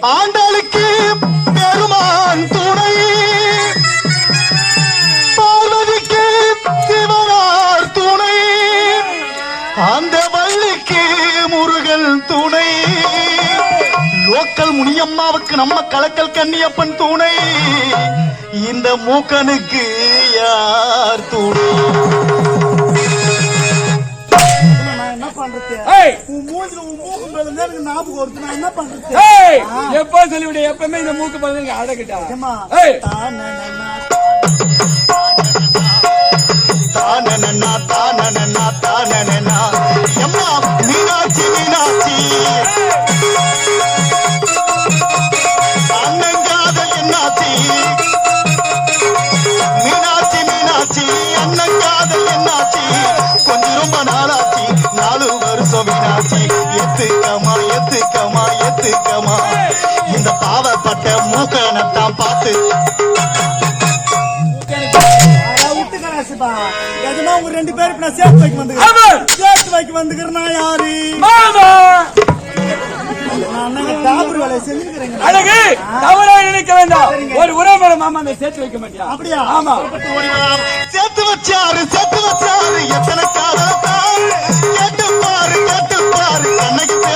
ஆண்டாளுக்கு பெருமான் துணை. பார்வதிக்கு சிவனார் துணை. அந்த வள்ளிக்கு முருகன் துணை. லோக்கல் முனியம்மாவுக்கு நம்ம கலக்கல் கன்னியப்பன் துணை. இந்த மூக்கனுக்கு யார் துணை? உன் மூஞ்சில உன் மூக்கு எனக்கு ஞாபகம் வருது. நான் என்ன பண்றது? ஏய் எப்போ சொல்லிவிடு? எப்பவுமே இந்த மூக்கு பதில் அடக்கிட்டா? ஏம்மா, ஏய் தானனனா, மீனாட்சி எத்துக்கமா எத்துக்கமா எத்துக்கமா இந்த பாவப்பட்ட மூக்கனத்தான் பார்த்து. எஜமா, உங்க ரெண்டு பேரும் நான் சேர்த்து வைக்க வந்துக்கிறேன். சேர்த்து வைக்க வந்துக்கிறேன் நான் யாரு? அழகு தவறா நினைக்க வேண்டாம் ஒரு உறவுல மாமா அந்த சேர்த்து வைக்க மாட்டியா அப்படியா? ஆமா சேர்த்து வச்சாரு சேர்த்து வச்சாரு எத்தனை காதலத்தான்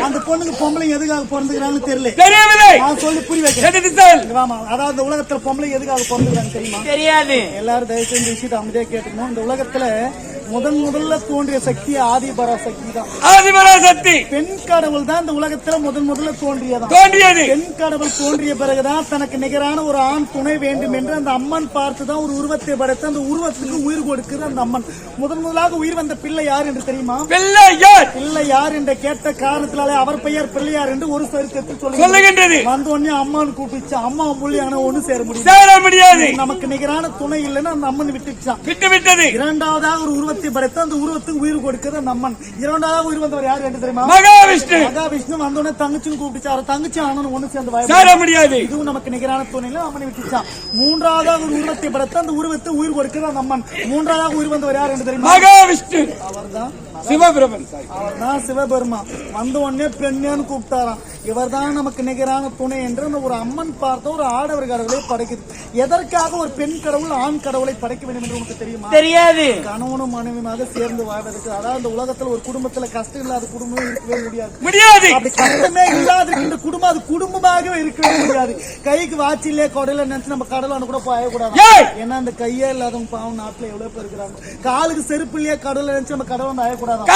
அந்த பொண்ணுங்க பொம்பளைங்க எதுக்காக பிறந்துக்கிறாங்கன்னு தெரியல. தெரியவில்லை. நான் சொல்லி புரிய வைக்கிறேன். அதாவது இந்த உலகத்துல பொம்பளை எதுக்காக பிறந்துக்கிறாங்க தெரியுமா? தெரியாது. எல்லாரும் தயவு செஞ்சு விஷயத்தை அமைதியா கேட்டுக்கணும். இந்த உலகத்துல முதன் முதல்ல தோன்றிய சக்தி ஆதிபரா சக்தி தான் ஆதிபரா சக்தி. பெண் கடவுள் தான் இந்த உலகத்துல முதன் முதல்ல தோன்றியதான் தோன்றியது. பெண் கடவுள் தோன்றிய பிறகுதான் தனக்கு நிகரான ஒரு ஆண் துணை வேண்டும் என்று அந்த அம்மன் பார்த்து தான் ஒரு உருவத்தை படைத்து அந்த உருவத்துக்கு உயிர் கொடுக்குது அந்த அம்மன். முதன் முதலாக உயிர் வந்த பிள்ளை யார் என்று தெரியுமா? பிள்ளை யார்? பிள்ளை யார் என்று கேட்ட காரணத்தினாலே அவர் பெயர் பிள்ளையார் என்று ஒரு சரித்திரத்தில் சொல்லுகின்றது. வந்த உடனே அம்மான்னு கூப்பிடுச்சு. அம்மா புள்ளியான ஒண்ணு சேர முடியும் சேர முடியாது. நமக்கு நிகரான துணை இல்லைன்னு அந்த அம்மன் விட்டுச்சான் விட்டு விட்டது இரண்டாவதாக ஒரு உருவத்தை படைத்து அந்த உருவத்துக்கு உயிர் கொடுக்கிறது அந்த அம்மன் இரண்டாவதாக உயிர் வந்தவர் யார் என்று தெரியுமா? மகாவிஷ்ணு. மகாவிஷ்ணு வந்த உடனே தங்கச்சின்னு கூப்பிடுச்சு அவர் தங்கச்சி ஆனு ஒண்ணு சேர்ந்து சேர முடியாது. இதுவும் நமக்கு நிகரான துணையில அம்மனை விட்டுச்சான். மூன்றாவதாக ஒரு உருவத்தை படைத்து அந்த உருவத்தை உயிர் கொடுக்கிறது அந்த அம்மன் மூன்றாவதாக உயிர் வந்தவர் யார் என்று தெரியுமா? மகாவிஷ்ணு. அவர்தான். சிவபிரபன் அவர்தான் சிவபெருமா வந்த உடனே பெண்ணேன்னு கூப்பிட்டாராம். இவர்தான் நமக்கு நிகரான துணை என்று ஒரு அம்மன் பார்த்த ஒரு ஆடவர் கடவுளை படைக்குது. எதற்காக ஒரு பெண் கடவுள் ஆண் கடவுளை படைக்க வேண்டும் என்று உனக்கு தெரியுமா? தெரியாது. கணவனும் மனைவியுமாக சேர்ந்து வாழ்வதற்கு. அதாவது இந்த உலகத்துல ஒரு குடும்பத்துல கஷ்டம் இல்லாத குடும்பம் இருக்கவே முடியாது. முடியாது. அப்படி கஷ்டமே இல்லாத இந்த குடும்பம் அது குடும்பமாகவே இருக்கவே முடியாது. கைக்கு வாட்சிலே கொடையில நினைச்சு நம்ம கடலான கூட போயக்கூடாது! ஏன்னா அந்த கையே இல்லாதவங்க பாவம் நாட்டுல எவ்வளவு பேர் இருக்கிறாங்க. காலுக்கு செருப்பு இல்லையே கடவுள நினைச்சு நம்ம கடவுள் ஆயக்கூடாது?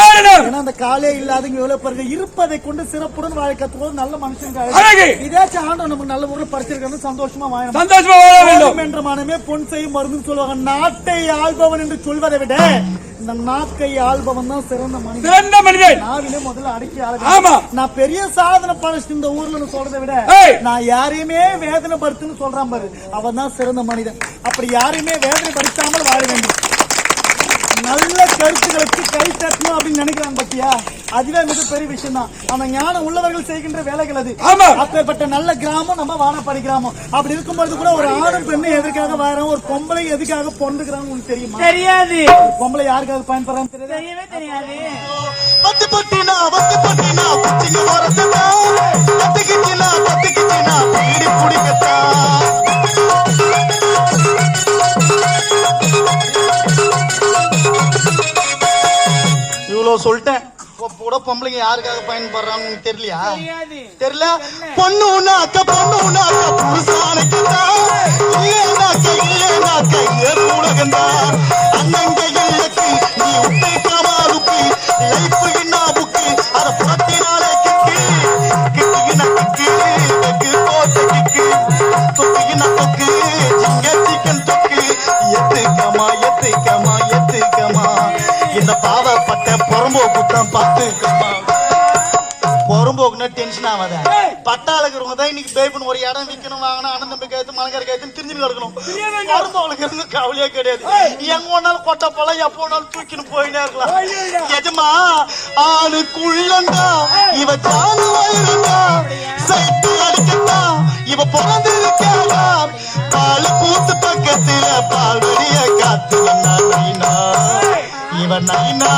ஏன்னா அந்த காலே இல்லாதவங்க எவ்வளவு பேருக்கு இருப்பதை கொண்டு சிறப்புடன் வாழ நல்ல மனுஷங்க அழகு. இதாச்சும் ஆண்டவன் நமக்கு நல்ல முறையில் படிச்சிருக்கணும் சந்தோஷமா வாழணும். சந்தோஷமா வாழ வேண்டும். என்ற மனமே பொன் செய்யும் மருந்துன்னு சொல்லுவாங்க. நாட்டை ஆள்பவன் என்று சொல்வதை விட இந்த நாட்டை ஆள்பவன் தான் சிறந்த மனிதன். சிறந்த மனிதன். நாவிலே முதல்ல அடக்கி ஆமா. நான் பெரிய சாதனை படைச்சு இந்த ஊர்ல சொல்றதை விட. நான் யாரையுமே வேதனை படுத்துன்னு சொல்றான் பாரு. அவன் தான் சிறந்த மனிதன். அப்படி யாரையுமே வேதனை படுத்தாமல் வாழ வேண்டும். நல்ல கருத்துக்களுக்கு கை தட்டணும் அப்படின்னு நினைக்கிறான் பத்தியா? அதுவே மிகப்பெரிய விஷயம் தான் அந்த ஞானம் உள்ளவர்கள் செய்கின்ற வேலைகள் அது. அப்பேற்பட்ட நல்ல கிராமம் நம்ம வானப்பாடி கிராமம். அப்படி இருக்கும்போது கூட ஒரு ஆணும் பெண்ணும் எதுக்காக வாரம் ஒரு பொம்பளை எதுக்காக பொண்ணுக்கிறாங்க உங்களுக்கு தெரியுமா? தெரியாது. பொம்பளை யாருக்காக பயன்படுறாங்க தெரியாது? தெரியவே தெரியாது. பத்து பட்டினா பச்சிங்க பொம்பளைங்க யாருக்காக பயன்படுறாங்கன்னு தெரியலையா? தெரியல? பொண்ணுனாக்க பொண்ணுனாக்க புருஷானுக்கு தான் இல்லைனாக்க இல்லைனாக்க ஏறு உலகந்தா அண்ணன் அப்புறம் டென்ஷன் ஆகாத இருக்கிறவங்க தான் இன்னைக்கு பேபுன்னு ஒரு இடம் விற்கணும் வாங்கணும் அண்ணன் தம்பி கைத்து மலங்கரை கைத்து திரும்பி கிடக்கணும். பொறம்போக்கு இருந்து கவலையே கிடையாது. எங்க ஒன்னாலும் கொட்டை பழம் எப்போ வேணாலும் தூக்கின்னு போயினே இருக்கலாம். எஜமா ஆளுக்குள்ளண்டா இவ ஜானு வயிறுண்டா சைட்டு அடிக்கட்டா இவ பிறந்திருக்காளா பால் கூத்து பக்கத்துல பால் வழிய காத்து நைனா. இவன் நைனா.